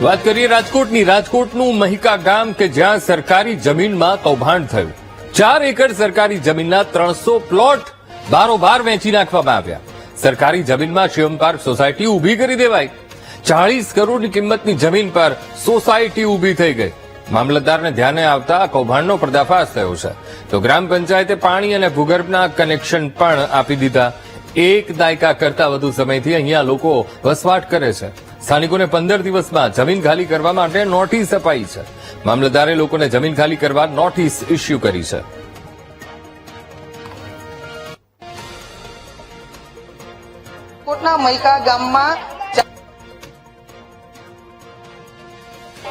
વાત કરીએ રાજકોટની. રાજકોટનું મહિકા ગામ કે જ્યાં સરકારી જમીનમાં કૌભાંડ થયું. ચાર એકર સરકારી જમીનના ત્રણસો પ્લોટ બારોબાર વેચી નાખવામાં આવ્યા. સરકારી જમીનમાં શિવમ સોસાયટી ઊભી કરી દેવાઈ. ચાળીસ કરોડની કિંમતની જમીન પર સોસાયટી ઊભી થઈ ગઈ. મામલતદારને ધ્યાને આવતા કૌભાંડનો પર્દાફાશ થયો છે. તો ગ્રામ પંચાયતે પાણી અને ભૂગર્ભના કનેક્શન પણ આપી દીધા. એક દાયકા કરતા વધુ સમયથી અહીંયા લોકો વસવાટ કરે છે. સ્થાનિકોને પંદર દિવસમાં જમીન ખાલી કરવા માટે નોટિસ અપાઈ છે. મામલતદારે લોકોને જમીન ખાલી કરવા નોટિસ ઇસ્યુ કરી છે.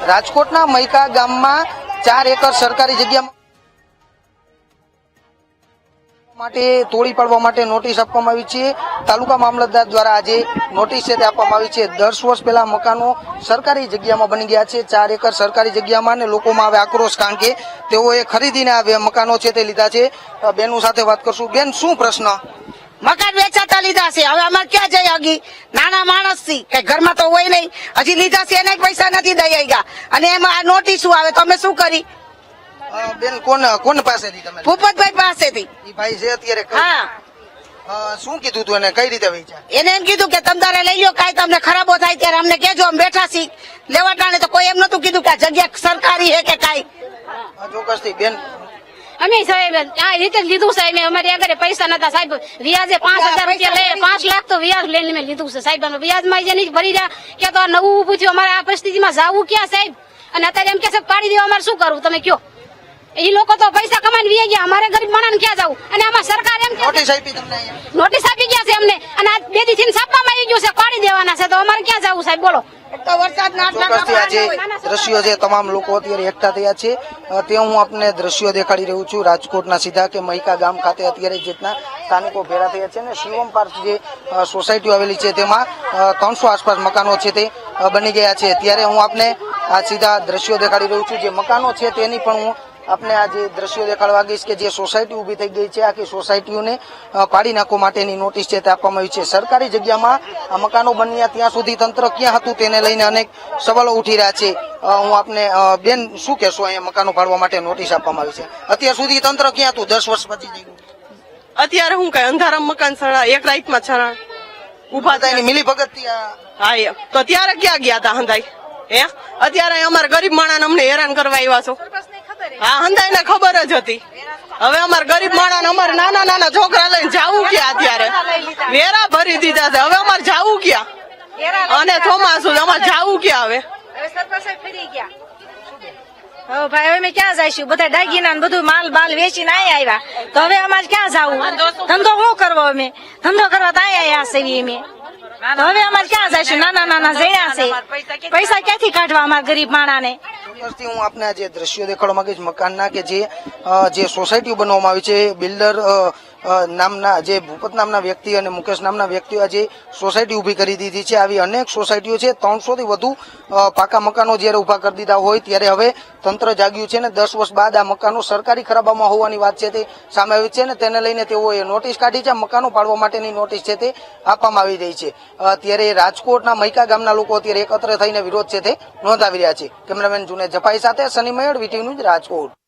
રાજકોટના મૈકા ગામમાં ચાર એકર સરકારી જગ્યામાં માટે, તોડી પાડવા માટે નોટિસ આપવામાં આવી છે. તાલુકા મામલતદાર દ્વારા આજે નોટિસ છે તે આપવામાં આવી છે. દસ વર્ષ પહેલા મકાનો સરકારી જગ્યામાં બની ગયા છે. ચાર એકર સરકારી જગ્યામાં ને લોકોમાં આવે આક્રોશ કારણ કે તેઓએ ખરીદીને આ મકાનો છે તે લીધા છે. બેનું સાથે વાત કરશું. બેન, શું પ્રશ્ન? મકાન વેચાતા લીધા છે. હવે અમારે ક્યાં જઈ હગી નાના માણસથી કઈ ઘરમાં તો હોય નહીં. હજી લીધા છે. એને પૈસા નથી દઈ ગયા અને એમાં આ નોટિસ આવે. તો અમે શું કરી? બેન કોણ કોણ પાસેથી તમે? ભૂપતભાઈ પાસેથી. ઈ ભાઈ છે અત્યારે હા. શું કીધું તું એને? કઈ રીતે વેચ્યા? એને એમ કીધું કે તમ તારે લઈ લો કાંઈ તમને ખરાબો થાય ત્યારે અમને કેજો અમે બેઠા છીએ. લેવા ટાણે તો કોઈ એમ નતું કીધું કે જગ્યા સરકારી હે કે કાંઈ. ચોક્કસથી બેન. અમે સાહેબ આ રીતે લીધું સાહેબ મેં અમારી આગળ પૈસા નતા. સાહેબ વ્યાજે પાંચ હજાર રૂપિયા લે પાંચ લાખ તો વ્યાજ લઈને મેં લીધું છે. સાહેબ વ્યાજમાં જે નહીં ભરી રહ્યા. કે તો આ નવું ઊભું થયું અમારે આ પરિસ્થિતિમાં જવું ક્યાં સાહેબ? અને અત્યારે એમ કે છે પાડી દેવા અમારે શું કરવું? તમે કયો. એ લોકો તો પૈસા કમાઈને વી ગયા. અમારે ગરીબ માણસ ક્યાં જવું? અને આમાં સરકાર એમ કે નોટિસ આપી તમને અહીંયા. નોટિસ આપી ગયા છે અમને અને આ બે દી થી છાપવામાં આવી ગયું છે. પાડી દેવાના છે. તો અમારે ક્યાં જવું સાહેબ? બોલો. દ્રશ્યો છે તમામ લોકો અત્યારે એકઠા થયા છે. તે હું આપને દ્રશ્યો દેખાડી રહ્યું છું. રાજકોટના સીધા કે મહિકા ગામ ખાતે અત્યારે જેટના સ્થાનિકો ભેળા થયા છે અને શિવમ પાર્ક જે સોસાયટીઓ આવેલી છે તેમાં ત્રણસો આસપાસ મકાનો છે તે બની ગયા છે. ત્યારે હું આપને આ સીધા દ્રશ્યો દેખાડી રહ્યું છું. જે મકાનો છે તેની પણ હું આપને આ જે દ્રશ્યો દેખાડવા ગઈશ કે જે સોસાયટી ઊભી થઈ ગઈ છે આખી સોસાયટીઓને પાડી નાખવા માટેની નોટિસ છે તે આપવામાં આવી છે. સરકારી જગ્યામાં આ મકાનો બન્યા ત્યાં સુધી તંત્ર ક્યાં હતું તેને લઈને અનેક સવાલો ઉઠી રહ્યા છે. હું આપને બેન શું કહેશો અહીંયા મકાનો પાડવા માટે નોટિસ આપવામાં આવી છે? અત્યાર સુધી તંત્ર ક્યાં હતું? દસ વર્ષ પછી થઈ ગયું અત્યારે હું કઈ અંધારામ મકાન છણા એક રાઈટમાં છણા. ઊભા થાય. મિલી ભગત હા તો ત્યારે ક્યાં ગયા હતા હંધાઈ? હે? અત્યારે અમારા ગરીબ માણસ અમને હેરાન કરવા આવ્યા છો. હા હંધાઈ ને ખબર જ હતી. હવે અમારે ગરીબ માણસ અમારે નાના નાના છોકરા લઈને જવું ક્યાં અત્યારે? વેરા ભરી દીધા છે. હવે અમારે જવું ક્યાં? અને ચોમાસું અમારે જવું ક્યાં હવે? ભાઈ અમે ક્યાં જઈશું? બધા દાગીના બધું માલ બાલ વેચીને અહીંયા આવ્યા. તો હવે અમારે ક્યાં જવું? ધંધો શું? કરવો અમે? ધંધો કરવા તો આયા આવ્યા છે અમે. તો હવે અમારે ક્યાં જઈશું? નાના નાના જણ્યા છે. પૈસા ક્યાંથી કાઢવા અમારા ગરીબ માણાને? ચોક્કસથી હું આપને આ જે દ્રશ્યો દેખાડવા માંગીશ મકાનના કે જે જે સોસાયટીઓ બનાવવામાં આવી છે બિલ્ડર નામના જે ભૂપત નામના વ્યક્તિ અને મુકેશ નામના વ્યક્તિઓ આજે સોસાયટી ઊભી કરી દીધી છે. આવી અનેક સોસાયટીઓ છે. ત્રણસોથી વધુ પાકા મકાનો જ્યારે ઊભા કરી દીધા હોય ત્યારે હવે તંત્ર જાગ્યું છે ને દસ વર્ષ બાદ આ મકાનો સરકારી ખરાબામાં હોવાની વાત છે તે સામે આવી છે ને તેને લઈને તેઓએ નોટિસ કાઢી છે. મકાનો પાડવા માટેની નોટિસ છે તે આપવામાં આવી રહી છે. અત્યારે ત્યારે રાજકોટના મૈકા ગામના લોકો અત્યારે એકત્ર થઈને વિરોધ છે તે નોંધાવી રહ્યા છે. કેમેરામેન જુનેદ જફાઈ સાથે સની મયડ વીટીવી ન્યૂઝ રાજકોટ.